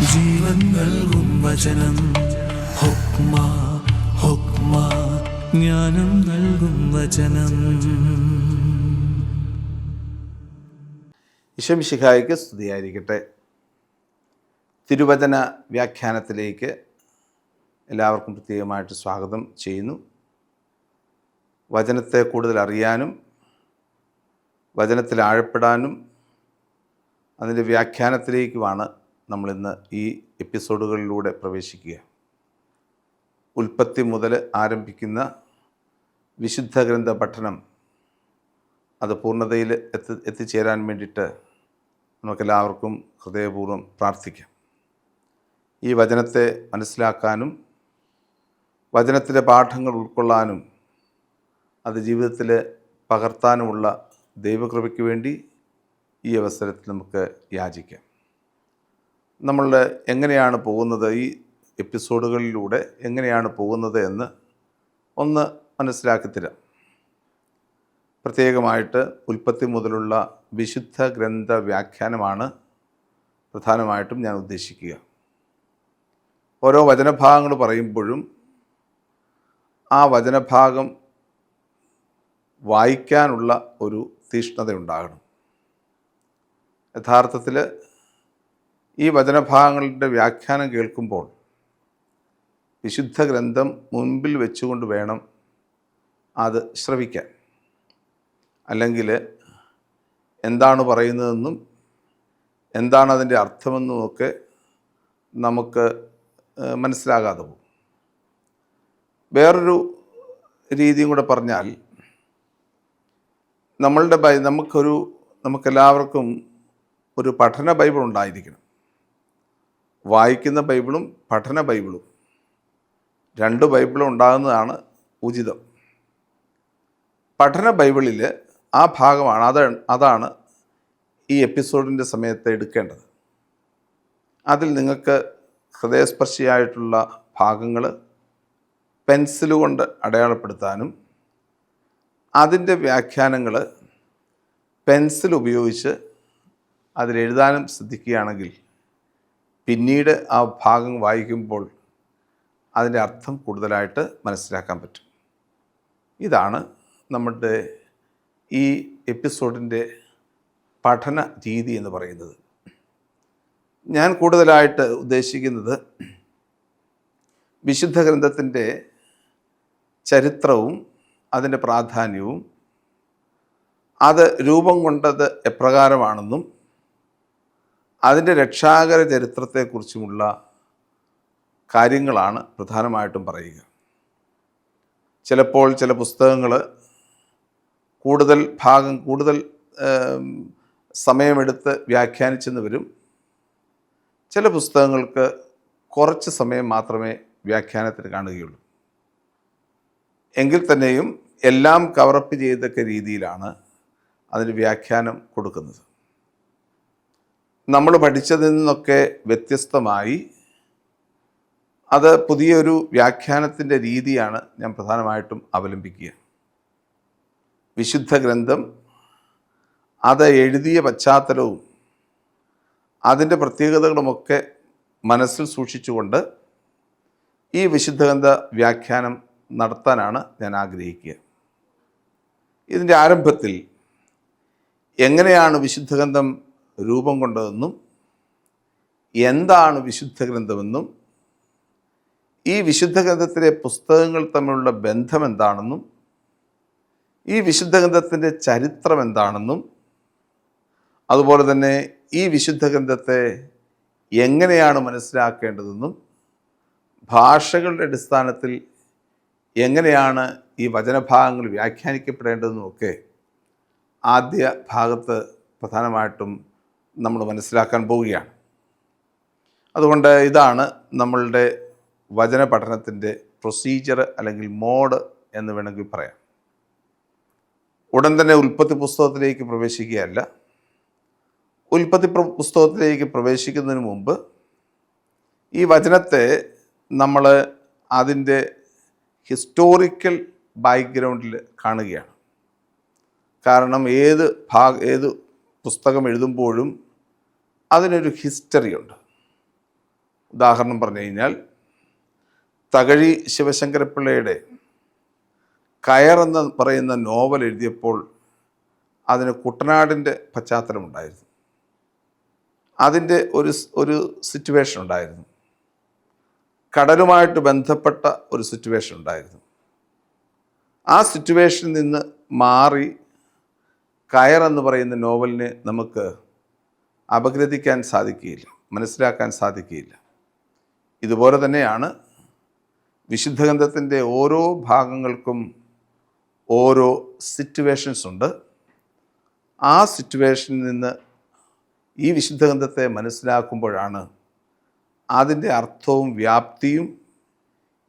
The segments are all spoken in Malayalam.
ജീവൻ നൽകും വചനം. ഹുക്മ ഹുക്മ ജ്ഞാനം നൽകും വചനം. ഇഷമിഷിഹായിക്ക് സ്തുതിയായിരിക്കട്ടെ. തിരുവചന വ്യാഖ്യാനത്തിലേക്ക് എല്ലാവർക്കും പ്രത്യേകമായിട്ട് സ്വാഗതം ചെയ്യുന്നു. വചനത്തെ കൂടുതൽ അറിയാനും വചനത്തിൽ ആഴപ്പെടാനും അതിന്റെ വ്യാഖ്യാനത്തിലേക്കുമാണ് നമ്മളിന്ന് ഈ എപ്പിസോഡുകളിലൂടെ പ്രവേശിക്കുക. ഉൽപ്പത്തി മുതൽ ആരംഭിക്കുന്ന വിശുദ്ധ ഗ്രന്ഥ പഠനം അത് പൂർണതയിൽ എത്തി എത്തിച്ചേരാൻ വേണ്ടിയിട്ട് നമുക്കെല്ലാവർക്കും ഹൃദയപൂർവം പ്രാർത്ഥിക്കാം. ഈ വചനത്തെ മനസ്സിലാക്കാനും വചനത്തിലെ പാഠങ്ങൾ ഉൾക്കൊള്ളാനും അത് ജീവിതത്തിൽ പകർത്താനുമുള്ള ദൈവകൃപയ്ക്ക് വേണ്ടി ഈ അവസരത്തിൽ നമുക്ക് യാചിക്കാം. നമ്മൾ എങ്ങനെയാണ് പോകുന്നത്? ഈ എപ്പിസോഡുകളിലൂടെ എങ്ങനെയാണ് പോകുന്നത് എന്ന് ഒന്ന് മനസ്സിലാക്കി തരാം. പ്രത്യേകമായിട്ട് ഉൽപ്പത്തി മുതലുള്ള വിശുദ്ധ ഗ്രന്ഥ വ്യാഖ്യാനമാണ് പ്രധാനമായിട്ടും ഞാൻ ഉദ്ദേശിക്കുക. ഓരോ വചനഭാഗങ്ങൾ പറയുമ്പോഴും ആ വചനഭാഗം വായിക്കാനുള്ള ഒരു തീഷ്ണത ഉണ്ടാകണം യഥാർത്ഥത്തിൽ ഈ വചനഭാഗങ്ങളുടെ വ്യാഖ്യാനം കേൾക്കുമ്പോൾ വിശുദ്ധ ഗ്രന്ഥം മുൻപിൽ വെച്ചുകൊണ്ട് വേണം അത് ശ്രവിക്കാൻ. അല്ലെങ്കിൽ എന്താണ് പറയുന്നതെന്നും എന്താണ് അതിന്റെ അർത്ഥമെന്നും ഒക്കെ നമുക്ക് മനസ്സിലാകാതെ പോകും. വേറൊരു രീതിയും കൂടെ പറഞ്ഞാൽ നമ്മളുടെ നമുക്കൊരു നമുക്കെല്ലാവർക്കും ഒരു പഠന ബൈബിൾ ഉണ്ടായിരിക്കണം. വായിക്കുന്ന ബൈബിളും പഠന ബൈബിളും രണ്ട് ബൈബിളും ഉണ്ടാകുന്നതാണ് ഉചിതം. പഠന ബൈബിളിൽ ആ ഭാഗമാണ് അത് അതാണ് ഈ എപ്പിസോഡിന്റെ സമയത്ത് എടുക്കേണ്ടത്. അതിൽ നിങ്ങൾക്ക് ഹൃദയസ്പർശിയായിട്ടുള്ള ഭാഗങ്ങൾ പെൻസിലുകൊണ്ട് അടയാളപ്പെടുത്താനും അതിന്റെ വ്യാഖ്യാനങ്ങൾ പെൻസിൽ ഉപയോഗിച്ച് അതിലെഴുതാനും ശ്രദ്ധിക്കുകയാണെങ്കിൽ പിന്നീട് ആ ഭാഗം വായിക്കുമ്പോൾ അതിന്റെ അർത്ഥം കൂടുതലായിട്ട് മനസ്സിലാക്കാൻ പറ്റും. ഇതാണ് നമ്മുടെ ഈ എപ്പിസോഡിന്റെ പഠന രീതി എന്ന് പറയുന്നത്. ഞാൻ കൂടുതലായിട്ട് ഉദ്ദേശിക്കുന്നത് വിശുദ്ധ ഗ്രന്ഥത്തിന്റെ ചരിത്രവും അതിന്റെ പ്രാധാന്യവും അത് രൂപം കൊണ്ടത് എപ്രകാരമാണെന്നും അതിന്റെ രക്ഷാകര ചരിത്രത്തെക്കുറിച്ചുമുള്ള കാര്യങ്ങളാണ് പ്രധാനമായിട്ടും പറയുക. ചിലപ്പോൾ ചില പുസ്തകങ്ങൾ കൂടുതൽ ഭാഗം കൂടുതൽ സമയമെടുത്ത് വ്യാഖ്യാനിച്ചെന്ന് വരും. ചില പുസ്തകങ്ങൾക്ക് കുറച്ച് സമയം മാത്രമേ വ്യാഖ്യാനത്തിന് കാണുകയുള്ളൂ. എങ്കിൽ തന്നെയും എല്ലാം കവറപ്പ് ചെയ്തൊക്കെ രീതിയിലാണ് അതിന് വ്യാഖ്യാനം കൊടുക്കുന്നത്. നമ്മൾ പഠിച്ചതിൽ നിന്നൊക്കെ വ്യത്യസ്തമായി അത് പുതിയൊരു വ്യാഖ്യാനത്തിന്റെ രീതിയാണ് ഞാൻ പ്രധാനമായിട്ടും അവലംബിക്കുക. വിശുദ്ധ ഗ്രന്ഥം അത് എഴുതിയ പശ്ചാത്തലവും അതിന്റെ പ്രത്യേകതകളുമൊക്കെ മനസ്സിൽ സൂക്ഷിച്ചുകൊണ്ട് ഈ വിശുദ്ധ ഗ്രന്ഥ വ്യാഖ്യാനം നടത്താനാണ് ഞാൻ ആഗ്രഹിക്കുക. ഇതിന്റെ ആരംഭത്തിൽ എങ്ങനെയാണ് വിശുദ്ധ ഗ്രന്ഥം രൂപം കൊണ്ടതെന്നും എന്താണ് വിശുദ്ധ ഗ്രന്ഥമെന്നും ഈ വിശുദ്ധ ഗ്രന്ഥത്തിലെ പുസ്തകങ്ങൾ തമ്മിലുള്ള ബന്ധം എന്താണെന്നും ഈ വിശുദ്ധ ഗ്രന്ഥത്തിന്റെ ചരിത്രം എന്താണെന്നും അതുപോലെ തന്നെ ഈ വിശുദ്ധ ഗ്രന്ഥത്തെ എങ്ങനെയാണ് മനസ്സിലാക്കേണ്ടതെന്നും ഭാഷകളുടെ അടിസ്ഥാനത്തിൽ എങ്ങനെയാണ് ഈ വചനഭാഗങ്ങൾ വ്യാഖ്യാനിക്കപ്പെടേണ്ടതെന്നും ഒക്കെ ആദ്യ ഭാഗത്ത് പ്രധാനമായിട്ടും നമ്മൾ മനസ്സിലാക്കാൻ പോവുകയാണ്. അതുകൊണ്ട് ഇതാണ് നമ്മളുടെ വചന പഠനത്തിന്റെ പ്രൊസീജിയർ അല്ലെങ്കിൽ മോഡ് എന്ന് വേണമെങ്കിൽ പറയാം. ഉടൻ തന്നെ ഉൽപ്പത്തി പുസ്തകത്തിലേക്ക് പ്രവേശിക്കുകയല്ല. ഉൽപ്പത്തി പുസ്തകത്തിലേക്ക് പ്രവേശിക്കുന്നതിന് മുമ്പ് ഈ വചനത്തെ നമ്മൾ അതിന്റെ ഹിസ്റ്റോറിക്കൽ ബാക്ക്ഗ്രൗണ്ടിൽ കാണുകയാണ്. കാരണം ഏത് ഭാഗ ഏത് പുസ്തകം എഴുതുമ്പോഴും അതിനൊരു ഹിസ്റ്ററി ഉണ്ട്. ഉദാഹരണം പറഞ്ഞു കഴിഞ്ഞാൽ തകഴി ശിവശങ്കരപ്പിള്ളയുടെ കയർ എന്ന് പറയുന്ന നോവൽ എഴുതിയപ്പോൾ അതിന് കുട്ടനാടിന്റെ പശ്ചാത്തലമുണ്ടായിരുന്നു അതിന്റെ ഒരു ഒരു സിറ്റുവേഷൻ ഉണ്ടായിരുന്നു. കടലുമായിട്ട് ബന്ധപ്പെട്ട ഒരു സിറ്റുവേഷൻ ഉണ്ടായിരുന്നു. ആ സിറ്റുവേഷനിൽ നിന്ന് മാറി കയർ എന്ന് പറയുന്ന നോവലിനെ നമുക്ക് അപഗ്രഥിക്കാൻ സാധിക്കുകയില്ല മനസ്സിലാക്കാൻ സാധിക്കുകയില്ല. ഇതുപോലെ തന്നെയാണ് വിശുദ്ധ ഗ്രന്ഥത്തിന്റെ ഓരോ ഭാഗങ്ങൾക്കും ഓരോ സിറ്റുവേഷൻസ് ഉണ്ട്. ആ സിറ്റുവേഷനിൽ നിന്ന് ഈ വിശുദ്ധ ഗ്രന്ഥത്തെ മനസ്സിലാക്കുമ്പോഴാണ് അതിന്റെ അർത്ഥവും വ്യാപ്തിയും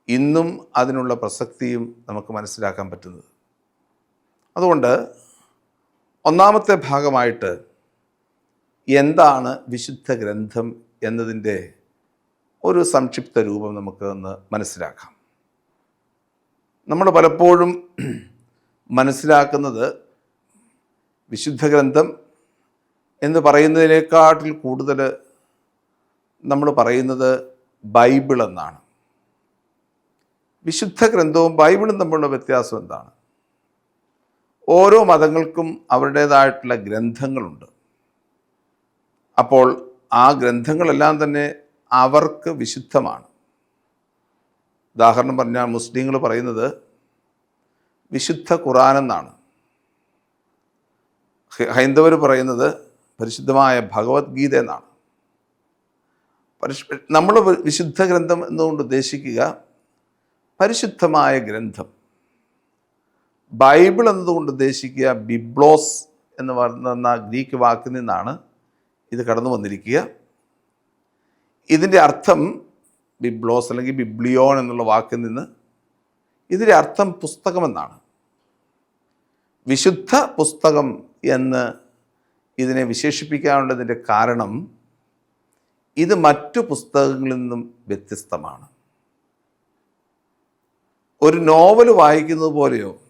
ഇന്നും അതിനുള്ള പ്രസക്തിയും നമുക്ക് മനസ്സിലാക്കാൻ പറ്റുന്നത്. അതുകൊണ്ട് ഒന്നാമത്തെ ഭാഗമായിട്ട് എന്താണ് വിശുദ്ധ ഗ്രന്ഥം എന്നതിന്റെ ഒരു സംക്ഷിപ്ത രൂപം നമുക്ക് ഒന്ന് മനസ്സിലാക്കാം. നമ്മൾ പലപ്പോഴും മനസ്സിലാക്കുന്നത് വിശുദ്ധ ഗ്രന്ഥം എന്ന് പറയുന്നതിനേക്കാട്ടിൽ കൂടുതൽ നമ്മൾ പറയുന്നത് ബൈബിൾ എന്നാണ്. വിശുദ്ധ ഗ്രന്ഥവും ബൈബിളും തമ്മിലുള്ള വ്യത്യാസം എന്താണ്? ഓരോ മതങ്ങൾക്കും അവരുടേതായിട്ടുള്ള ഗ്രന്ഥങ്ങളുണ്ട്. അപ്പോൾ ആ ഗ്രന്ഥങ്ങളെല്ലാം തന്നെ അവർക്ക് വിശുദ്ധമാണ്. ഉദാഹരണം പറഞ്ഞാൽ മുസ്ലിങ്ങൾ പറയുന്നത് വിശുദ്ധ ഖുറാൻ എന്നാണ്. ഹൈന്ദവർ പറയുന്നത് പരിശുദ്ധമായ ഭഗവത്ഗീത എന്നാണ്. നമ്മൾ വിശുദ്ധ ഗ്രന്ഥം എന്നുകൊണ്ട് ഉദ്ദേശിക്കുക പരിശുദ്ധമായ ഗ്രന്ഥം. ബൈബിൾ എന്നതുകൊണ്ട് ഉദ്ദേശിക്കുക ബിബ്ലോസ് എന്ന് പറയുന്ന ഗ്രീക്ക് വാക്കിൽ നിന്നാണ് ഇത് കടന്നു വന്നിരിക്കുക. ഇതിന്റെ അർത്ഥം ബിബ്ലോസ് അല്ലെങ്കിൽ ബിബ്ലിയോൺ എന്നുള്ള വാക്കിൽ നിന്ന് ഇതിന്റെ അർത്ഥം പുസ്തകമെന്നാണ് വിശുദ്ധ പുസ്തകം എന്ന് ഇതിനെ വിശേഷിപ്പിക്കാനുള്ളതിന്റെ കാരണം ഇത് മറ്റു പുസ്തകങ്ങളിൽ നിന്നും വ്യത്യസ്തമാണ്. ഒരു നോവൽ വായിക്കുന്നത് പോലെയോ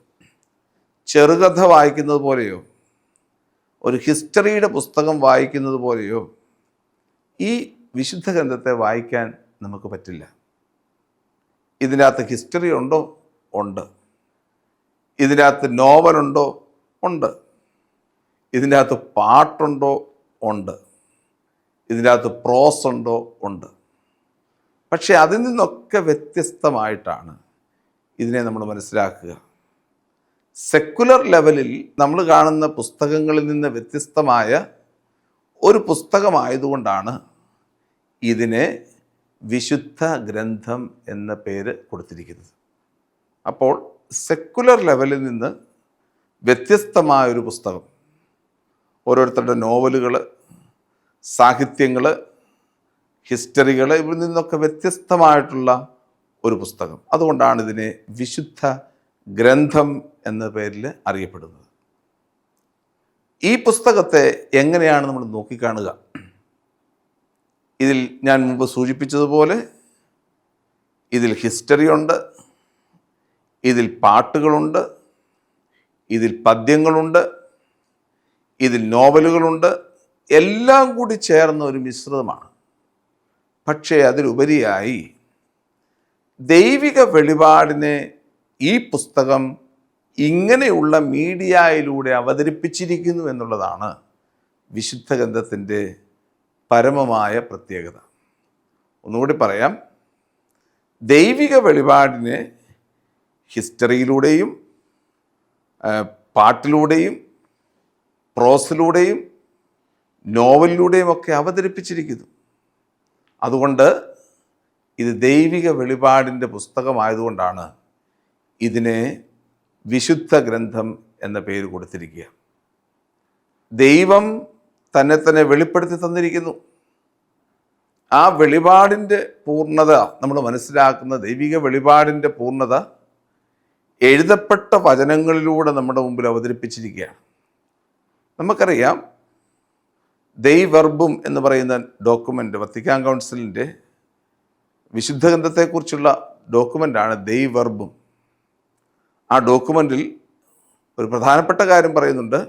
ചെറുകഥ വായിക്കുന്നത് പോലെയോ ഒരു ഹിസ്റ്ററിയുടെ പുസ്തകം വായിക്കുന്നത് പോലെയോ ഈ വിശുദ്ധ ഗ്രന്ഥത്തെ വായിക്കാൻ നമുക്ക് പറ്റില്ല. ഇതിനകത്ത് ഹിസ്റ്ററി ഉണ്ടോ? ഉണ്ട്. ഇതിനകത്ത് നോവലുണ്ടോ ഉണ്ട്. ഇതിനകത്ത് പാട്ടുണ്ടോ? ഉണ്ട്. ഇതിനകത്ത് പ്രോസ് ഉണ്ടോ? ഉണ്ട്. പക്ഷേ അതിൽ നിന്നൊക്കെ വ്യത്യസ്തമായിട്ടാണ് ഇതിനെ നമ്മൾ മനസ്സിലാക്കുക. സെക്കുലർ ലെവലിൽ നമ്മൾ കാണുന്ന പുസ്തകങ്ങളിൽ നിന്ന് വ്യത്യസ്തമായ ഒരു പുസ്തകമായതുകൊണ്ടാണ് ഇതിനെ വിശുദ്ധ ഗ്രന്ഥം എന്ന പേര് കൊടുത്തിരിക്കുന്നത്. അപ്പോൾ സെക്കുലർ ലെവലിൽ നിന്ന് വ്യത്യസ്തമായൊരു പുസ്തകം. ഓരോരുത്തരുടെ നോവലുകൾ സാഹിത്യങ്ങൾ ഹിസ്റ്ററികൾ ഇവരിൽ നിന്നൊക്കെ വ്യത്യസ്തമായിട്ടുള്ള ഒരു പുസ്തകം. അതുകൊണ്ടാണ് ഇതിനെ വിശുദ്ധ ഗ്രന്ഥം എന്ന പേരിൽ അറിയപ്പെടുന്നത്. ഈ പുസ്തകത്തെ എങ്ങനെയാണ് നമ്മൾ നോക്കിക്കാണുക? ഇതിൽ ഞാൻ മുമ്പ് സൂചിപ്പിച്ചതുപോലെ ഇതിൽ ഹിസ്റ്ററി ഉണ്ട് ഇതിൽ പാട്ടുകളുണ്ട് ഇതിൽ പദ്യങ്ങളുണ്ട് ഇതിൽ നോവലുകളുണ്ട് എല്ലാം കൂടി ചേർന്ന ഒരു മിശ്രിതമാണ്. പക്ഷേ അതിലുപരിയായി ദൈവിക വെളിപാടിനെ ഈ പുസ്തകം ഇങ്ങനെയുള്ള മീഡിയയിലൂടെ അവതരിപ്പിച്ചിരിക്കുന്നു എന്നുള്ളതാണ് വിശുദ്ധ ഗ്രന്ഥത്തിന്റെ പരമമായ പ്രത്യേകത. ഒന്നുകൂടി പറയാം. ദൈവിക വെളിപാടിനെ ഹിസ്റ്ററിയിലൂടെയും പാട്ടിലൂടെയും പ്രോസിലൂടെയും നോവലിലൂടെയും ഒക്കെ അവതരിപ്പിച്ചിരിക്കുന്നു. അതുകൊണ്ട് ഇത് ദൈവിക വെളിപാടിന്റെ പുസ്തകമായതുകൊണ്ടാണ് ഇതിനെ വിശുദ്ധ ഗ്രന്ഥം എന്ന പേര് കൊടുത്തിരിക്കുക ദൈവം തന്നെ തന്നെ വെളിപ്പെടുത്തി തന്നിരിക്കുന്നു. ആ വെളിപാടിന്റെ പൂർണത നമ്മൾ മനസ്സിലാക്കുന്ന ദൈവിക വെളിപാടിന്റെ പൂർണത എഴുതപ്പെട്ട വചനങ്ങളിലൂടെ നമ്മുടെ മുമ്പിൽ അവതരിപ്പിച്ചിരിക്കുകയാണ്. നമുക്കറിയാം ദൈവർബും എന്ന് പറയുന്ന ഡോക്യുമെന്റ് വത്തിക്കാൻ കൗൺസിലിന്റെ വിശുദ്ധ ഗ്രന്ഥത്തെക്കുറിച്ചുള്ള ഡോക്യുമെന്റാണ് ദൈവർബും ആ ഡോക്യുമെന്റിൽ ഒരു പ്രധാനപ്പെട്ട കാര്യം പറയുന്നുണ്ട്.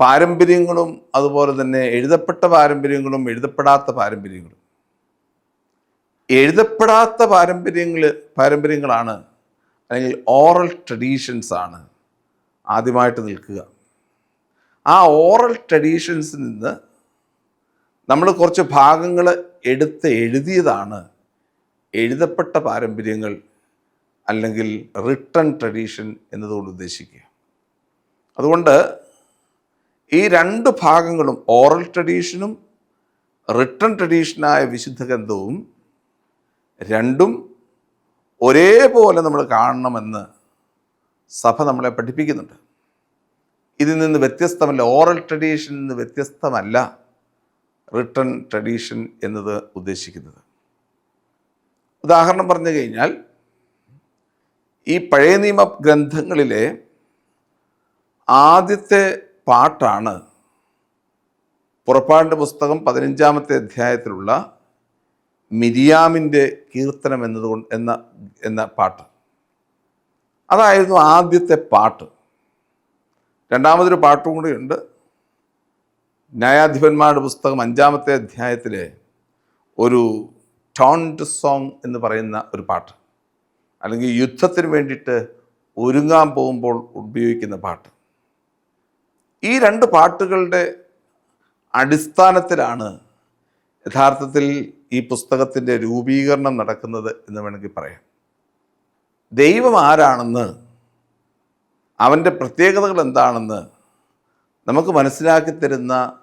പാരമ്പര്യങ്ങളും അതുപോലെ തന്നെ എഴുതപ്പെട്ട പാരമ്പര്യങ്ങളും എഴുതപ്പെടാത്ത പാരമ്പര്യങ്ങളും. എഴുതപ്പെടാത്ത പാരമ്പര്യങ്ങൾ പാരമ്പര്യങ്ങളാണ് അല്ലെങ്കിൽ ഓറൽ ട്രഡീഷൻസ് ആണ് ആദ്യമായിട്ട് നിൽക്കുക. ആ ഓറൽ ട്രഡീഷൻസിൽ നിന്ന് നമ്മൾ കുറച്ച് ഭാഗങ്ങൾ എടുത്ത് എഴുതിയതാണ് എഴുതപ്പെട്ട പാരമ്പര്യങ്ങൾ അല്ലെങ്കിൽ റിട്ടൺ ട്രഡീഷൻ എന്നതുകൊണ്ട് ഉദ്ദേശിക്കുക. അതുകൊണ്ട് ഈ രണ്ട് ഭാഗങ്ങളും ഓറൽ ട്രഡീഷനും റിട്ടൺ ട്രഡീഷനായ വിശുദ്ധ ഗ്രന്ഥവും രണ്ടും ഒരേപോലെ നമ്മൾ കാണണമെന്ന് സഭ നമ്മളെ പഠിപ്പിക്കുന്നുണ്ട്. ഇതിൽ നിന്ന് വ്യത്യസ്തമല്ല ഓറൽ ട്രഡീഷൻ നിന്ന് വ്യത്യസ്തമല്ല റിട്ടൺ ട്രഡീഷൻ എന്നത് ഉദ്ദേശിക്കുന്നത്. ഉദാഹരണം പറഞ്ഞു കഴിഞ്ഞാൽ ഈ പഴയ നിയമ ഗ്രന്ഥങ്ങളിലെ ആദ്യത്തെ പാട്ടാണ് പുറപ്പാടിന്റെ പുസ്തകം പതിനഞ്ചാമത്തെ അധ്യായത്തിലുള്ള മിരിയാമിന്റെ കീർത്തനം എന്നതുകൊണ്ട് എന്ന എന്ന പാട്ട്. അതായിരുന്നു ആദ്യത്തെ പാട്ട്. രണ്ടാമതൊരു പാട്ടും കൂടിയുണ്ട് ന്യായാധിപന്മാരുടെ പുസ്തകം അഞ്ചാമത്തെ അധ്യായത്തിലെ ഒരു ടോണ്ട് സോങ് എന്ന് പറയുന്ന ഒരു പാട്ട്. അല്ലെങ്കിൽ യുദ്ധത്തിന് വേണ്ടിയിട്ട് ഒരുങ്ങാൻ പോകുമ്പോൾ ഉപയോഗിക്കുന്ന പാട്ട്. ഈ രണ്ട് പാട്ടുകളുടെ അടിസ്ഥാനത്തിലാണ് യഥാർത്ഥത്തിൽ ഈ പുസ്തകത്തിന്റെ രൂപീകരണം നടക്കുന്നത് എന്ന് വേണമെങ്കിൽ പറയാം. ദൈവം ആരാണെന്ന് അവന്റെ പ്രത്യേകതകൾ എന്താണെന്ന് നമുക്ക് മനസ്സിലാക്കി തരുന്ന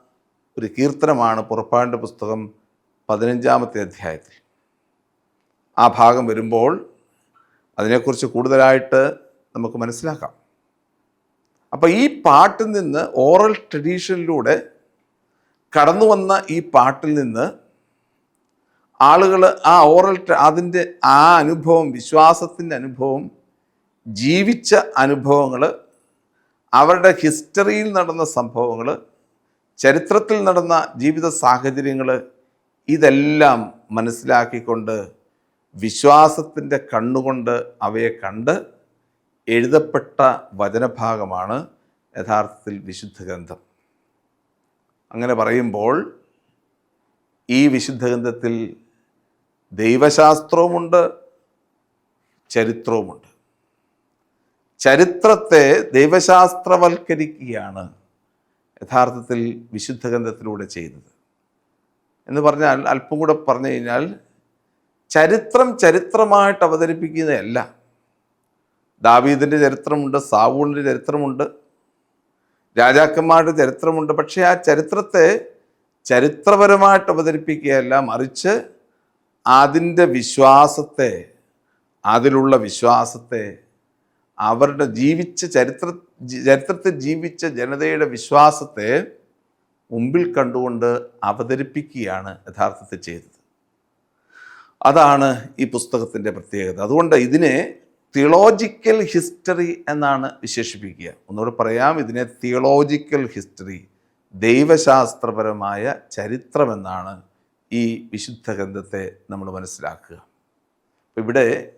ഒരു കീർത്തനമാണ് പുറപ്പാടിന്റെ പുസ്തകം പതിനഞ്ചാമത്തെ അധ്യായത്തിൽ. ആ ഭാഗം വരുമ്പോൾ അതിനെക്കുറിച്ച് കൂടുതലായിട്ട് നമുക്ക് മനസ്സിലാക്കാം. അപ്പോൾ ഈ പാട്ടിൽ നിന്ന് ഓറൽ ട്രഡീഷനിലൂടെ കടന്നു വന്ന ഈ പാട്ടിൽ നിന്ന് ആളുകൾ ആ ഓറൽ അതിന്റെ ആ അനുഭവം വിശ്വാസത്തിന്റെ അനുഭവം ജീവിച്ച അനുഭവങ്ങൾ അവരുടെ ഹിസ്റ്ററിയിൽ നടന്ന സംഭവങ്ങൾ ചരിത്രത്തിൽ നടന്ന ജീവിത സാഹചര്യങ്ങൾ ഇതെല്ലാം മനസ്സിലാക്കിക്കൊണ്ട് വിശ്വാസത്തിന്റെ കണ്ണുകൊണ്ട് അവയെ കണ്ട് എഴുതപ്പെട്ട വചനഭാഗമാണ് യഥാർത്ഥത്തിൽ വിശുദ്ധ ഗ്രന്ഥം. അങ്ങനെ പറയുമ്പോൾ ഈ വിശുദ്ധ ഗ്രന്ഥത്തിൽ ദൈവശാസ്ത്രവുമുണ്ട് ചരിത്രവുമുണ്ട്. ചരിത്രത്തെ ദൈവശാസ്ത്രവൽക്കരിക്കുകയാണ് യഥാർത്ഥത്തിൽ വിശുദ്ധ ഗ്രന്ഥത്തിലൂടെ ചെയ്തത്. എന്ന് പറഞ്ഞാൽ അല്പം കൂടെ പറഞ്ഞു കഴിഞ്ഞാൽ ചരിത്രം ചരിത്രമായിട്ട് അവതരിപ്പിക്കുന്നതല്ല. ദാവീദിന്റെ ചരിത്രമുണ്ട് സാവൂളിന്റെ ചരിത്രമുണ്ട് രാജാക്കന്മാരുടെ ചരിത്രമുണ്ട്. പക്ഷേ ആ ചരിത്രത്തെ ചരിത്രപരമായിട്ട് അവതരിപ്പിക്കുകയല്ല മറിച്ച് അതിന്റെ വിശ്വാസത്തെ അതിലുള്ള വിശ്വാസത്തെ അവരുടെ ജീവിച്ച ചരിത്ര ചരിത്രത്തെ ചരിത്രത്തിൽ ജീവിച്ച ജനതയുടെ വിശ്വാസത്തെ മുമ്പിൽ കണ്ടുകൊണ്ട് അവതരിപ്പിക്കുകയാണ് യഥാർത്ഥത്തിൽ ചെയ്തത്. അതാണ് ഈ പുസ്തകത്തിന്റെ പ്രത്യേകത. അതുകൊണ്ട് ഇതിനെ തിയോളജിക്കൽ ഹിസ്റ്ററി എന്നാണ് വിശേഷിപ്പിക്കുക. ഒന്നുകൂടെ പറയാം ഇതിനെ തിയോളജിക്കൽ ഹിസ്റ്ററി ദൈവശാസ്ത്രപരമായ ചരിത്രമെന്നാണ് ഈ വിശുദ്ധ ഗ്രന്ഥത്തെ നമ്മൾ മനസ്സിലാക്കുക. ഇവിടെ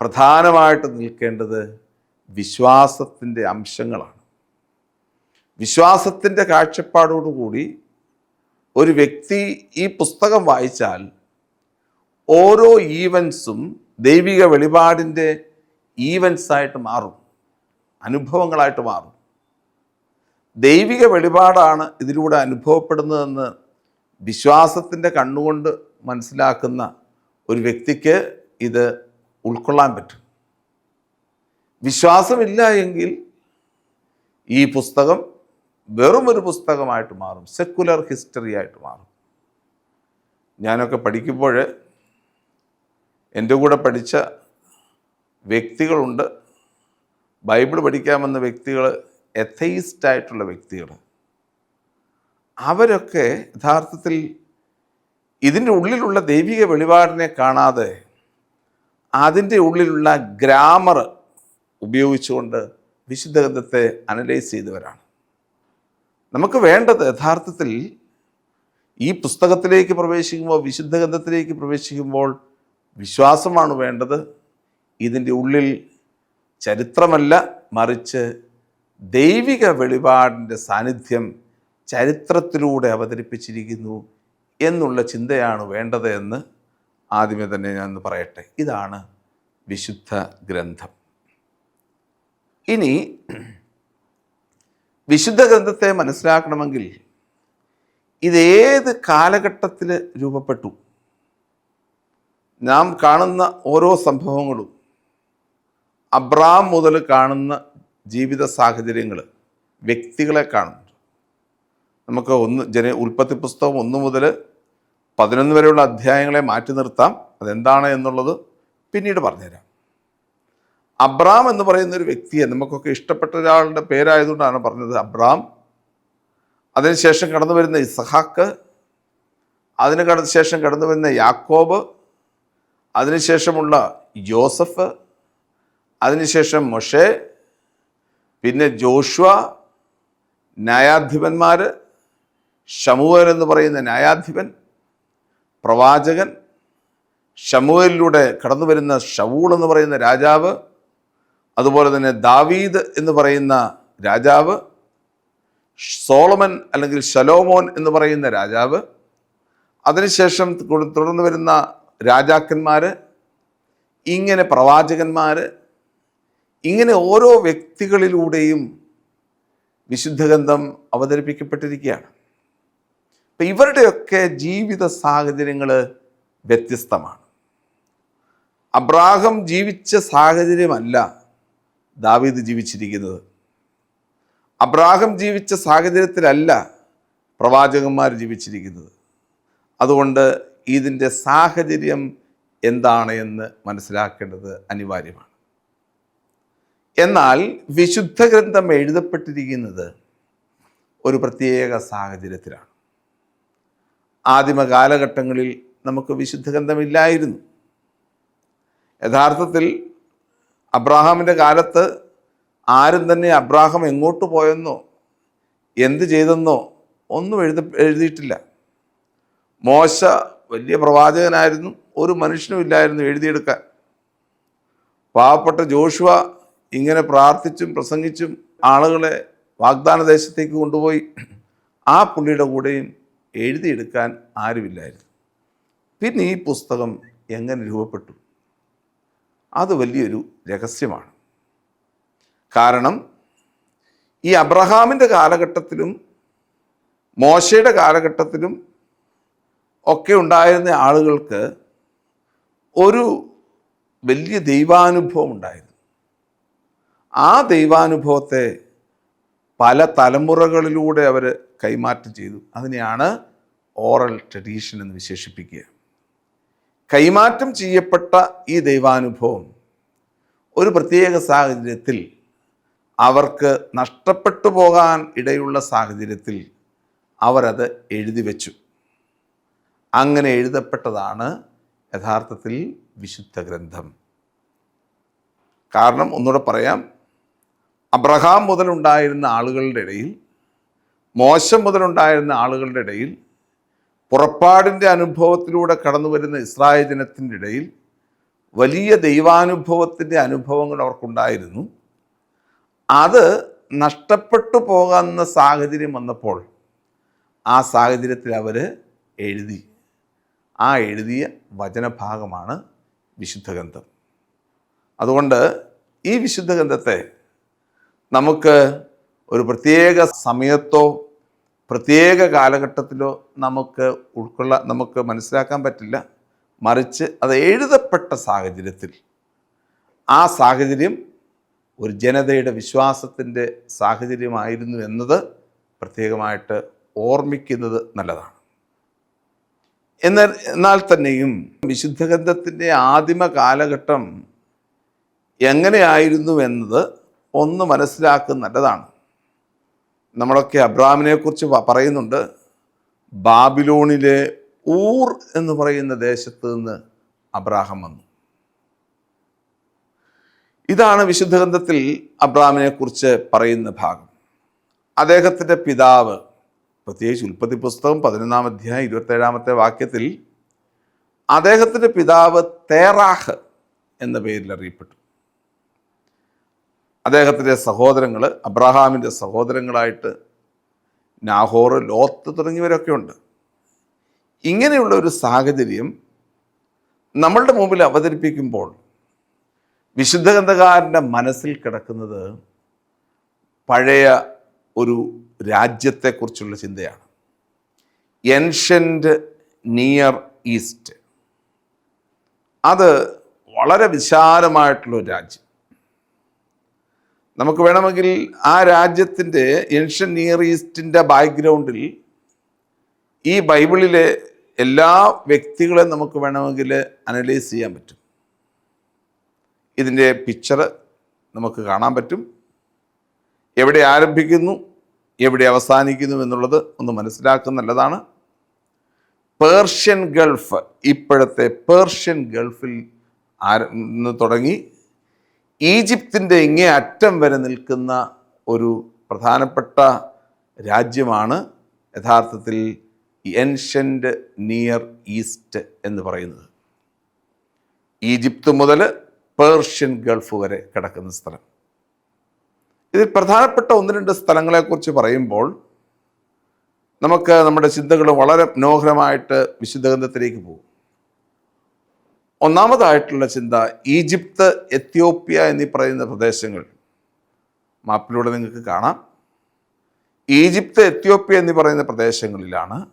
പ്രധാനമായിട്ട് നിൽക്കേണ്ടത് വിശ്വാസത്തിന്റെ അംശങ്ങളാണ്. വിശ്വാസത്തിന്റെ കാഴ്ചപ്പാടോടുകൂടി ഒരു വ്യക്തി ഈ പുസ്തകം വായിച്ചാൽ ഓരോ ഈവൻസും ദൈവിക വെളിപാടിന്റെ ഈവൻസ് ആയിട്ട് മാറും. അനുഭവങ്ങളായിട്ട് മാറും. ദൈവിക വെളിപാടാണ് ഇതിലൂടെ അനുഭവപ്പെടുന്നതെന്ന് വിശ്വാസത്തിന്റെ കണ്ണുകൊണ്ട് മനസ്സിലാക്കുന്ന ഒരു വ്യക്തിക്ക് ഇത് ഉൾക്കൊള്ളാൻ പറ്റും. വിശ്വാസമില്ല എങ്കിൽ ഈ പുസ്തകം വെറും ഒരു പുസ്തകമായിട്ട് മാറും. സെക്കുലർ ഹിസ്റ്ററി ആയിട്ട് മാറും. ഞാനൊക്കെ പഠിക്കുമ്പോൾ എന്റെ കൂടെ പഠിച്ച വ്യക്തികളുണ്ട്. ബൈബിൾ പഠിക്കാമെന്ന വ്യക്തികൾ എഥയിസ്റ്റ് ആയിട്ടുള്ള വ്യക്തികൾ. അവരൊക്കെ യഥാർത്ഥത്തിൽ ഇതിന്റെ ഉള്ളിലുള്ള ദൈവിക വെളിപാടിനെ കാണാതെ അതിന്റെ ഉള്ളിലുള്ള ഗ്രാമർ ഉപയോഗിച്ചുകൊണ്ട് വിശുദ്ധ ഗ്രന്ഥത്തെ അനലൈസ് ചെയ്തവരാണ്. നമുക്ക് വേണ്ടത് യഥാർത്ഥത്തിൽ ഈ പുസ്തകത്തിലേക്ക് പ്രവേശിക്കുമ്പോൾ വിശുദ്ധ ഗ്രന്ഥത്തിലേക്ക് പ്രവേശിക്കുമ്പോൾ വിശ്വാസമാണ് വേണ്ടത്. ഇതിന്റെ ഉള്ളിൽ ചരിത്രമല്ല മറിച്ച് ദൈവിക വെളിപാടിന്റെ സാന്നിധ്യം ചരിത്രത്തിലൂടെ അവതരിപ്പിച്ചിരിക്കുന്നു എന്നുള്ള ചിന്തയാണ് വേണ്ടത് എന്ന് ആദ്യമേ തന്നെ ഞാൻ പറയട്ടെ. ഇതാണ് വിശുദ്ധ ഗ്രന്ഥം. ഇനി വിശുദ്ധ ഗ്രന്ഥത്തെ മനസ്സിലാക്കണമെങ്കിൽ ഇതേത് കാലഘട്ടത്തിൽ രൂപപ്പെട്ടു? നാം കാണുന്ന ഓരോ സംഭവങ്ങളും അബ്രാം മുതൽ കാണുന്ന ജീവിത സാഹചര്യങ്ങൾ വ്യക്തികളെ കാണുന്നുണ്ട്. നമുക്ക് ഒന്ന് ജന ഉൽപ്പത്തി പുസ്തകം ഒന്ന് മുതൽ പതിനൊന്ന് വരെയുള്ള അധ്യായങ്ങളെ മാറ്റി നിർത്താം. അതെന്താണ് എന്നുള്ളത് പിന്നീട് പറഞ്ഞുതരാം. അബ്രാം എന്ന് പറയുന്ന ഒരു വ്യക്തിയെ നമുക്കൊക്കെ ഇഷ്ടപ്പെട്ട ഒരാളുടെ പേരായതുകൊണ്ടാണ് പറഞ്ഞത് അബ്രാം അതിനുശേഷം കടന്നു വരുന്ന ഇസഹാക്ക് അതിന് ശേഷം കടന്നു വരുന്ന യാക്കോബ് അതിനുശേഷമുള്ള യോസഫ് അതിനുശേഷം മൊഷെ പിന്നെ ജോഷ്വ ന്യായാധിപന്മാർ ഷമുവൽ എന്ന് പറയുന്ന ന്യായാധിപൻ പ്രവാചകൻ ഷമുവലിലൂടെ കടന്നു വരുന്ന ഷവൂൾ എന്ന് പറയുന്ന രാജാവ് അതുപോലെ തന്നെ ദാവീദ് എന്ന് പറയുന്ന രാജാവ് സോളമൻ അല്ലെങ്കിൽ ശലോമോൻ എന്ന് പറയുന്ന രാജാവ് അതിനുശേഷം തുട- തുടർന്ന് വരുന്ന രാജാക്കന്മാർ ഇങ്ങനെ പ്രവാചകന്മാർ ഇങ്ങനെ ഓരോ വ്യക്തികളിലൂടെയും വിശുദ്ധ ഗന്ധം അവതരിപ്പിക്കപ്പെട്ടിരിക്കുകയാണ്. അപ്പം ഇവരുടെയൊക്കെ ജീവിത സാഹചര്യങ്ങൾ വ്യത്യസ്തമാണ്. അബ്രാഹം ജീവിച്ച സാഹചര്യമല്ല ദാവീദ് ജീവിച്ചിരിക്കുന്നത്. അബ്രാഹം ജീവിച്ച സാഹചര്യത്തിലല്ല പ്രവാചകന്മാർ ജീവിച്ചിരിക്കുന്നത്. അതുകൊണ്ട് ഇതിന്റെ സാഹചര്യം എന്താണ് എന്ന് മനസ്സിലാക്കേണ്ടത് അനിവാര്യമാണ്. എന്നാൽ വിശുദ്ധ ഗ്രന്ഥം എഴുതപ്പെട്ടിരിക്കുന്നത് ഒരു പ്രത്യേക സാഹചര്യത്തിലാണ്. ആദിമ കാലഘട്ടങ്ങളിൽ നമുക്ക് വിശുദ്ധ ഗ്രന്ഥമില്ലായിരുന്നു. യഥാർത്ഥത്തിൽ അബ്രാഹാമിന്റെ കാലത്ത് ആരും തന്നെ അബ്രാഹാം എങ്ങോട്ട് പോയെന്നോ എന്ത് ചെയ്തെന്നോ ഒന്നും എഴുത എഴുതിയിട്ടില്ല. മോശ വലിയ പ്രവാചകനായിരുന്നു ഒരു മനുഷ്യനും ഇല്ലായിരുന്നു എഴുതിയെടുക്കാൻ. പാവപ്പെട്ട ജോഷുവ ഇങ്ങനെ പ്രാർത്ഥിച്ചും പ്രസംഗിച്ചും ആളുകളെ വാഗ്ദാന ദേശത്തേക്ക് കൊണ്ടുപോയി. ആ പുള്ളിയുടെ കൂടെയും എഴുതിയെടുക്കാൻ ആരുമില്ലായിരുന്നു. പിന്നെ ഈ പുസ്തകം എങ്ങനെ രൂപപ്പെട്ടു? അത് വലിയൊരു രഹസ്യമാണ്. കാരണം ഈ അബ്രഹാമിന്റെ കാലഘട്ടത്തിലും മോശയുടെ കാലഘട്ടത്തിലും ഒക്കെ ഉണ്ടായിരുന്ന ആളുകൾക്ക് ഒരു വലിയ ദൈവാനുഭവം ഉണ്ടായിരുന്നു. ആ ദൈവാനുഭവത്തെ പല തലമുറകളിലൂടെ അവർ കൈമാറ്റം ചെയ്തു. അതിനെയാണ് ഓറൽ ട്രഡീഷൻ എന്ന് വിശേഷിപ്പിക്കുക. കൈമാറ്റം ചെയ്യപ്പെട്ട ഈ ദൈവാനുഭവം ഒരു പ്രത്യേക സാഹചര്യത്തിൽ അവർക്ക് നഷ്ടപ്പെട്ടു പോകാൻ ഇടയുള്ള സാഹചര്യത്തിൽ അവരത് എഴുതി വെച്ചു. അങ്ങനെ എഴുതപ്പെട്ടതാണ് യഥാർത്ഥത്തിൽ വിശുദ്ധ ഗ്രന്ഥം. കാരണം ഒന്നുകൂടെ പറയാം അബ്രഹാം മുതലുണ്ടായിരുന്ന ആളുകളുടെ ഇടയിൽ മോശം മുതലുണ്ടായിരുന്ന ആളുകളുടെ ഇടയിൽ പുറപ്പാടിന്റെ അനുഭവത്തിലൂടെ കടന്നു വരുന്ന ഇസ്രായേൽ ജനത്തിന്റെ ഇടയിൽ വലിയ ദൈവാനുഭവത്തിന്റെ അനുഭവങ്ങൾ അവർക്കുണ്ടായിരുന്നു. അത് നഷ്ടപ്പെട്ടു പോകുന്ന സാഹചര്യം വന്നപ്പോൾ ആ സാഹചര്യത്തിൽ അവർ എഴുതി. ആ എഴുതിയ വചനഭാഗമാണ് വിശുദ്ധ ഗ്രന്ഥം അതുകൊണ്ട് ഈ വിശുദ്ധ ഗ്രന്ഥത്തെ നമുക്ക് ഒരു പ്രത്യേക സമയത്തോ പ്രത്യേക കാലഘട്ടത്തിലോ നമുക്ക് ഉൾക്കൊള്ള നമുക്ക് മനസ്സിലാക്കാൻ പറ്റില്ല. മറിച്ച് അത് എഴുതപ്പെട്ട സാഹചര്യത്തിൽ ആ സാഹചര്യം ഒരു ജനതയുടെ വിശ്വാസത്തിന്റെ സാഹചര്യമായിരുന്നു എന്നത് പ്രത്യേകമായിട്ട് ഓർമ്മിക്കുന്നത് നല്ലതാണ്. എന്നാൽ എന്നാൽ തന്നെയും വിശുദ്ധ ഗ്രന്ഥത്തിന്റെ ആദിമ കാലഘട്ടം എങ്ങനെയായിരുന്നു എന്നത് ഒന്ന് മനസ്സിലാക്കുന്ന നല്ലതാണ്. നമ്മളൊക്കെ അബ്രാമിനെക്കുറിച്ച് പറയുന്നുണ്ട് ബാബിലോണിലെ ഊർ എന്ന് പറയുന്ന ദേശത്ത് നിന്ന് അബ്രാഹം വന്നു. ഇതാണ് വിശുദ്ധ ഗ്രന്ഥത്തിൽ അബ്രാമിനെക്കുറിച്ച് പറയുന്ന ഭാഗം. അദ്ദേഹത്തിന്റെ പിതാവ് പ്രത്യേകിച്ച് ഉൽപ്പത്തി പുസ്തകം പതിനൊന്നാം അധ്യായം ഇരുപത്തേഴാമത്തെ വാക്യത്തിൽ അദ്ദേഹത്തിന്റെ പിതാവ് തേറാഹ് എന്ന പേരിൽ അറിയപ്പെട്ടു. അദ്ദേഹത്തിന്റെ സഹോദരങ്ങൾ അബ്രഹാമിന്റെ സഹോദരങ്ങളായിട്ട് നാഹോർ ലോത്ത് തുടങ്ങിയവരൊക്കെ ഉണ്ട്. ഇങ്ങനെയുള്ള ഒരു സാഹചര്യം നമ്മളുടെ മുമ്പിൽ അവതരിപ്പിക്കുമ്പോൾ വിശുദ്ധ ഗ്രന്ഥകാരന്റെ മനസ്സിൽ കിടക്കുന്നത് പഴയ ഒരു രാജ്യത്തെക്കുറിച്ചുള്ള ചിന്തയാണ്. എൻഷ്യന്റ് നിയർ ഈസ്റ്റ് അത് വളരെ വിശാലമായിട്ടുള്ള ഒരു രാജ്യം. നമുക്ക് വേണമെങ്കിൽ ആ രാജ്യത്തിന്റെ ഏൻഷ്യൻ നിയർ ഈസ്റ്റിന്റെ ബാക്ക്ഗ്രൗണ്ടിൽ ഈ ബൈബിളിലെ എല്ലാ വ്യക്തികളെയും നമുക്ക് വേണമെങ്കിൽ അനലൈസ് ചെയ്യാൻ പറ്റും. ഇതിന്റെ പിക്ചർ നമുക്ക് കാണാൻ പറ്റും. എവിടെ ആരംഭിക്കുന്നു എവിടെ അവസാനിക്കുന്നു എന്നുള്ളത് ഒന്ന് മനസ്സിലാക്കുന്ന നല്ലതാണ്. പേർഷ്യൻ ഗൾഫ് ഇപ്പോഴത്തെ പേർഷ്യൻ ഗൾഫിൽ ആര തുടങ്ങി. ഈജിപ്തിന്റെ ഇങ്ങേ അറ്റം വരെ നിൽക്കുന്ന ഒരു പ്രധാനപ്പെട്ട രാജ്യമാണ് യഥാർത്ഥത്തിൽ എൻഷ്യന്റ് നിയർ ഈസ്റ്റ് എന്ന് പറയുന്നത്. ഈജിപ്ത് മുതൽ പേർഷ്യൻ ഗൾഫ് വരെ കിടക്കുന്ന സ്ഥലം. ഇതിൽ പ്രധാനപ്പെട്ട ഒന്ന് രണ്ട് സ്ഥലങ്ങളെക്കുറിച്ച് പറയുമ്പോൾ നമുക്ക് നമ്മുടെ ചിന്തകൾ വളരെ മനോഹരമായിട്ട് വിശുദ്ധഗന്ധത്തിലേക്ക് പോകും. ഒന്നാമതായിട്ടുള്ള ചിന്ത ഈജിപ്ത് എത്യോപ്യ എന്നീ പറയുന്ന പ്രദേശങ്ങൾ. മാപ്പിലൂടെ നിങ്ങൾക്ക് കാണാം. ഈജിപ്ത് എത്യോപ്യ എന്നീ പറയുന്ന പ്രദേശങ്ങളിലാണ്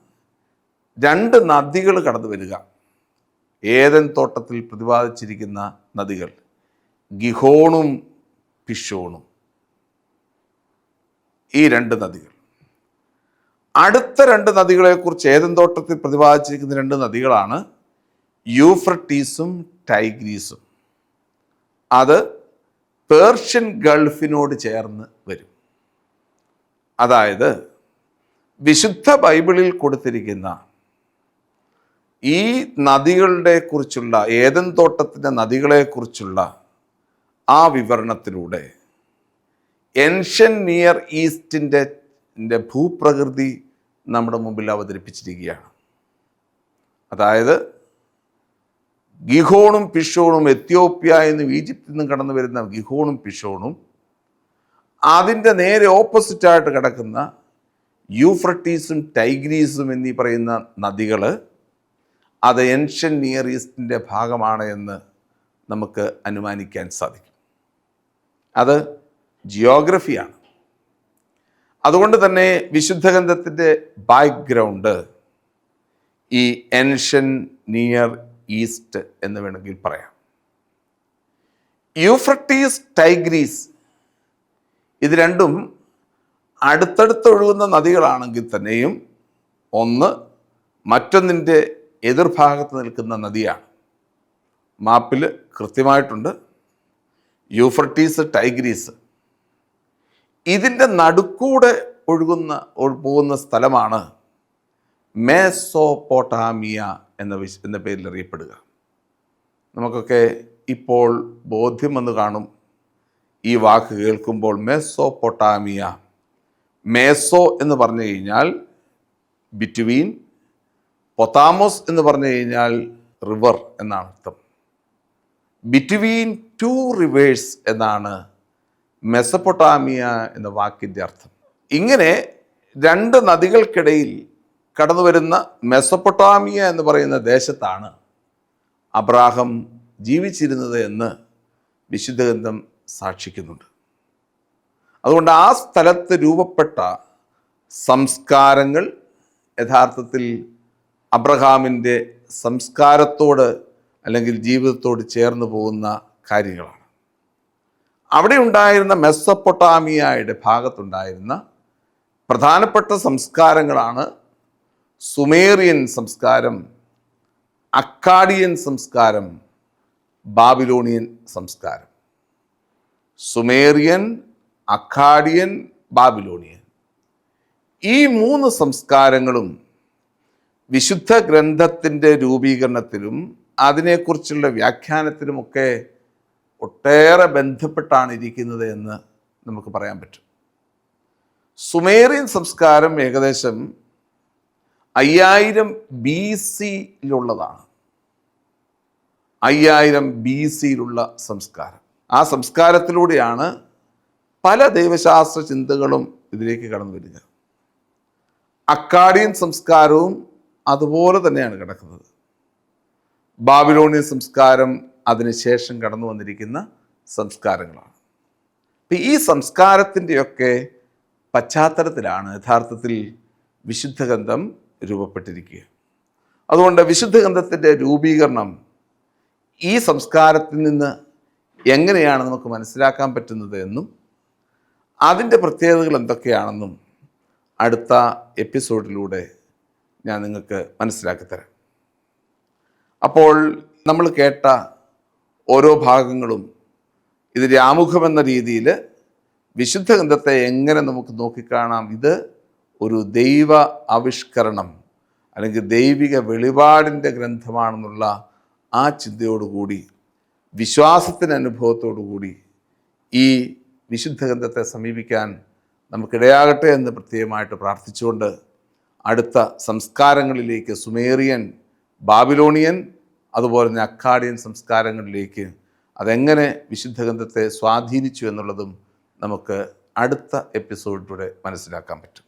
രണ്ട് നദികൾ കടന്നു വരിക. ഏതൻ തോട്ടത്തിൽ പ്രതിപാദിച്ചിരിക്കുന്ന നദികൾ? ഗിഹോണും പിഷോണും ഈ രണ്ട് നദികൾ. അടുത്ത രണ്ട് നദികളെക്കുറിച്ച് ഏതൻ തോട്ടത്തിൽ പ്രതിപാദിച്ചിരിക്കുന്ന രണ്ട് നദികളാണ് യൂഫ്രട്ടീസും ടൈഗ്രീസും. അത് പേർഷ്യൻ ഗൾഫിനോട് ചേർന്ന് വരും. അതായത് വിശുദ്ധ ബൈബിളിൽ കൊടുത്തിരിക്കുന്ന ഈ നദികളുടെ കുറിച്ചുള്ള ഏതൻ തോട്ടത്തിന്റെ നദികളെക്കുറിച്ചുള്ള ആ വിവരണത്തിലൂടെ എൻഷ്യൻ നിയർ ഈസ്റ്റിന്റെ ന്റെ ഭൂപ്രകൃതി നമ്മുടെ മുമ്പിൽ അവതരിപ്പിച്ചിരിക്കുകയാണ്. അതായത് ഗിഹോണും പിഷോണും എത്യോപ്യ എന്നും ഈജിപ്തിൽ നിന്നും കടന്നു വരുന്ന ഗിഹോണും പിഷോണും അതിന്റെ നേരെ ഓപ്പോസിറ്റായിട്ട് കിടക്കുന്ന യൂഫ്രട്ടീസും ടൈഗ്രീസും എന്നീ പറയുന്ന നദികൾ അത് എൻഷ്യൻ നിയർ ഈസ്റ്റിന്റെ ഭാഗമാണ് എന്ന് നമുക്ക് അനുമാനിക്കാൻ സാധിക്കും. അത് ജിയോഗ്രഫിയാണ്. അതുകൊണ്ട് തന്നെ വിശുദ്ധ ഗന്ധത്തിന്റെ ബാക്ക്ഗ്രൗണ്ട് ഈ എൻഷ്യൻ നിയർ ഈസ്റ്റ് എന്ന് വേണമെങ്കിൽ പറയാം. യൂഫ്രട്ടീസ് ടൈഗ്രീസ് ഇത് രണ്ടും അടുത്തടുത്ത് ഒഴുകുന്ന നദികളാണെങ്കിൽ തന്നെയും ഒന്ന് മറ്റൊന്നിന്റെ എതിർഭാഗത്ത് നിൽക്കുന്ന നദിയാണ്. മാപ്പിൽ കൃത്യമായിട്ടുണ്ട്. യൂഫ്രട്ടീസ് ടൈഗ്രീസ് ഇതിന്റെ നടുക്കൂടെ ഒഴുകുന്ന ഒഴു- പോകുന്ന സ്ഥലമാണ് മേസോപോട്ടാമിയ എന്ന വിശ് എന്ന പേരിൽ അറിയപ്പെടുക. നമുക്കൊക്കെ ഇപ്പോൾ ബോധ്യം വന്ന് കാണും. ഈ വാക്ക് കേൾക്കുമ്പോൾ മേസോപ്പൊട്ടാമിയ മേസോ എന്ന് പറഞ്ഞു കഴിഞ്ഞാൽ ബിറ്റ്വീൻ പൊത്താമോസ് എന്ന് പറഞ്ഞു കഴിഞ്ഞാൽ റിവർ എന്നാണ് അർത്ഥം. ബിറ്റ്വീൻ ടു റിവേഴ്സ് എന്നാണ് മെസപ്പൊട്ടാമിയ എന്ന വാക്കിന്റെ അർത്ഥം ഇങ്ങനെ രണ്ട് നദികൾക്കിടയിൽ കടന്നു വരുന്ന മെസപ്പൊട്ടാമിയ എന്ന് പറയുന്ന ദേശത്താണ് അബ്രാഹം ജീവിച്ചിരുന്നത് എന്ന് വിശുദ്ധഗന്ധം സാക്ഷിക്കുന്നുണ്ട്. അതുകൊണ്ട് ആ സ്ഥലത്ത് രൂപപ്പെട്ട സംസ്കാരങ്ങൾ യഥാർത്ഥത്തിൽ അബ്രഹാമിന്റെ സംസ്കാരത്തോട് അല്ലെങ്കിൽ ജീവിതത്തോട് ചേർന്ന് പോകുന്ന കാര്യങ്ങളാണ്. അവിടെ ഉണ്ടായിരുന്ന മെസ്സപ്പൊട്ടാമിയയുടെ ഭാഗത്തുണ്ടായിരുന്ന പ്രധാനപ്പെട്ട സംസ്കാരങ്ങളാണ് സുമേറിയൻ സംസ്കാരം അക്കാഡിയൻ സംസ്കാരം ബാബിലോണിയൻ സംസ്കാരം. Sumerian Akkadian Babylonian. ഈ മൂന്ന് സംസ്കാരങ്ങളും വിശുദ്ധ ഗ്രന്ഥത്തിന്റെ രൂപീകരണത്തിലും അതിനെക്കുറിച്ചുള്ള വ്യാഖ്യാനത്തിലുമൊക്കെ ഒട്ടേറെ ബന്ധപ്പെട്ടാണ് ഇരിക്കുന്നത് എന്ന് നമുക്ക് പറയാൻ പറ്റും. സുമേറിയൻ സംസ്കാരം ഏകദേശം അയ്യായിരം ബി സിയിലുള്ളതാണ് അയ്യായിരം ബി സിയിലുള്ള സംസ്കാരം. ആ സംസ്കാരത്തിലൂടെയാണ് പല ദൈവശാസ്ത്ര ചിന്തകളും ഇതിലേക്ക് കടന്നു വരിക. അക്കാഡിയൻ സംസ്കാരവും അതുപോലെ തന്നെയാണ് കിടക്കുന്നത്. ബാബിലോണിയൻ സംസ്കാരം അതിനുശേഷം കടന്നു വന്നിരിക്കുന്ന സംസ്കാരങ്ങളാണ്. അപ്പം ഈ സംസ്കാരത്തിന്റെയൊക്കെ പശ്ചാത്തലത്തിലാണ് യഥാർത്ഥത്തിൽ വിശുദ്ധഗന്ധം രൂപപ്പെട്ടിരിക്കുക. അതുകൊണ്ട് വിശുദ്ധഗന്ധത്തിന്റെ രൂപീകരണം ഈ സംസ്കാരത്തിൽ നിന്ന് എങ്ങനെയാണ് നമുക്ക് മനസ്സിലാക്കാൻ പറ്റുന്നത് എന്നും അതിന്റെ പ്രത്യേകതകൾ എന്തൊക്കെയാണെന്നും അടുത്ത എപ്പിസോഡിലൂടെ ഞാൻ നിങ്ങൾക്ക് മനസ്സിലാക്കി തരാം. അപ്പോൾ നമ്മൾ കേട്ട ഓരോ ഭാഗങ്ങളും ഇതിന്റെ എന്ന രീതിയിൽ വിശുദ്ധ ഗ്രന്ഥത്തെ എങ്ങനെ നമുക്ക് നോക്കിക്കാണാം? ഇത് ഒരു ദൈവ ആവിഷ്കരണം അല്ലെങ്കിൽ ദൈവിക വെളിപാടിന്റെ ഗ്രന്ഥമാണെന്നുള്ള ആ ചിന്തയോടുകൂടി വിശ്വാസത്തിന്റെ അനുഭവത്തോടുകൂടി ഈ വിശുദ്ധ ഗ്രന്ഥത്തെ സമീപിക്കാൻ നമുക്കിടയാകട്ടെ എന്ന് പ്രത്യേകമായിട്ട് പ്രാർത്ഥിച്ചുകൊണ്ട് അടുത്ത സംസ്കാരങ്ങളിലേക്ക് സുമേറിയൻ ബാബിലോണിയൻ അതുപോലെ തന്നെ അക്കാഡിയൻ സംസ്കാരങ്ങളിലേക്ക് അതെങ്ങനെ വിശുദ്ധ ഗ്രന്ഥത്തെ സ്വാധീനിച്ചു എന്നുള്ളതും നമുക്ക് അടുത്ത എപ്പിസോഡിലൂടെ മനസ്സിലാക്കാൻ പറ്റും.